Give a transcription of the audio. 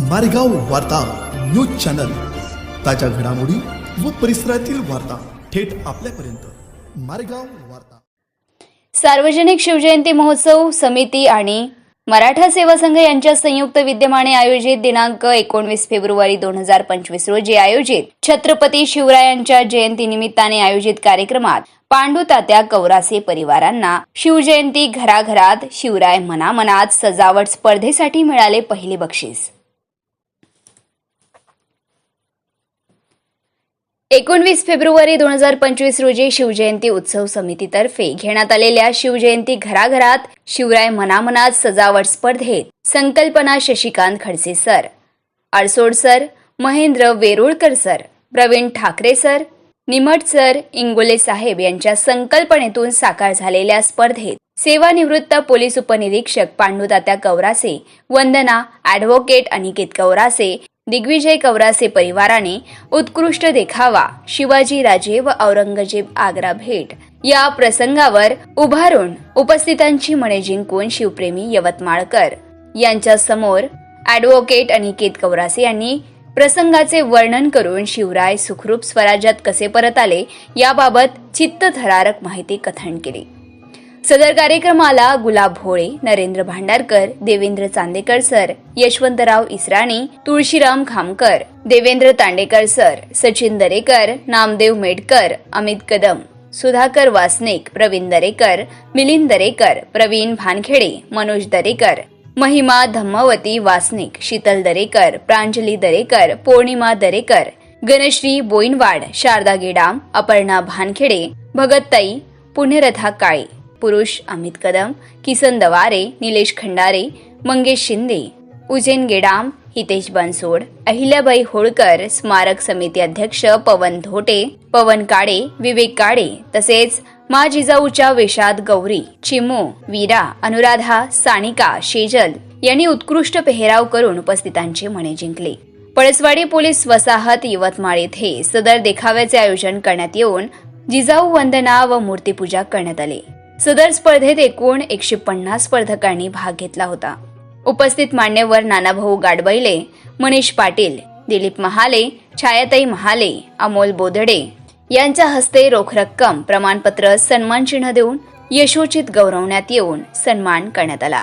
मारेगाव वार्ता news channel. ताज्या घडामोडी व परिसरातील वार्ता थेट आपल्यापर्यंत. मारेगाव वार्ता. सार्वजनिक शिवजयंती महोत्सव समिती आणि मराठा सेवा संघ यांच्या संयुक्त विद्यमाने आयोजित दिनांक एकोणवीस फेब्रुवारी दोन हजार पंचवीस रोजी आयोजित. छत्रपती शिवरायांच्या जयंतीनिमित्ताने आयोजित कार्यक्रमात पांडू तात्या कौरासे परिवारांना शिवजयंती घराघरात शिवराय मनामनात सजावट स्पर्धेसाठी मिळाले पहिले बक्षीस. एकोणवीस फेब्रुवारी दोन हजार पंचवीस रोजी शिवजयंती उत्सव समितीतर्फे घेण्यात आलेल्या शिवजयंती घराघरात शिवराय मनामनात सजावट स्पर्धेत संकल्पना Shashikant Khadse sir Adsod sir Mahendra Verulkar sir Pravin Thakre sir Nimat sir Ingole साहेब यांच्या संकल्पनेतून साकार झालेल्या स्पर्धेत सेवानिवृत्त पोलीस उपनिरीक्षक पांडुदात्या कौरासे वंदना ॲडव्होकेट अनिकेत कौरासे दिग्विजय कौरासे परिवाराने उत्कृष्ट देखावा शिवाजी राजे व औरंगजेब आग्रा भेट. या प्रसंगावर उभारून उपस्थितांची मने जिंकून शिवप्रेमी यवतमाळकर. यांच्या समोर ॲडव्होकेट अनिकेत कौरासे यांनी प्रसंगाचे वर्णन करून शिवराय सुखरूप स्वराज्यात कसे परत आले याबाबत चित्तथरारक माहिती कथन केली. सदर कार्यक्रमाला गुलाब भोळे नरेंद्र भांडारकर देवेंद्र चांदेकर सर यशवंतराव इसराणी तुळशीराम खामकर देवेंद्र तांडेकर सर सचिन दरेकर नामदेव मेडकर अमित कदम सुधाकर वासनिक प्रवीण दरेकर मिलिंद दरेकर प्रवीण भानखेडे मनोज दरेकर महिमा धम्मावती वासनिक शीतल दरेकर प्रांजली दरेकर पौर्णिमा दरेकर गणश्री बोईनवाड शारदा गेडाम अपर्णा भानखेडे भगतताई पुण्यरथा काळे. पुरुष अमित कदम किसन दवारे निलेश खंडारे मंगेश शिंदे उजेन गेडाम हितेश बनसोड अहिल्याबाई होळकर स्मारक समिती अध्यक्ष पवन धोटे पवन काळे विवेक काळे तसेच मा जिजाऊच्या वेशात गौरी चिमू वीरा अनुराधा सानिका शेजल यांनी उत्कृष्ट पेहराव करून उपस्थितांचे मने जिंकले. पळसवाडी पोलीस वसाहत यवतमाळ येथे सदर देखाव्याचे आयोजन करण्यात येऊन जिजाऊ वंदना व मूर्तीपूजा करण्यात आली. सदर स्पर्धेत एकूण एकशे पन्नास स्पर्धकांनी भाग घेतला होता. उपस्थित मान्यवर नानाभाऊ गाडबैले मनीष पाटील दिलीप महाले छायाताई महाले अमोल बोदडे यांच्या हस्ते रोख रक्कम प्रमाणपत्र सन्मान चिन्ह देऊन यशोचित गौरवण्यात येऊन सन्मान करण्यात आला.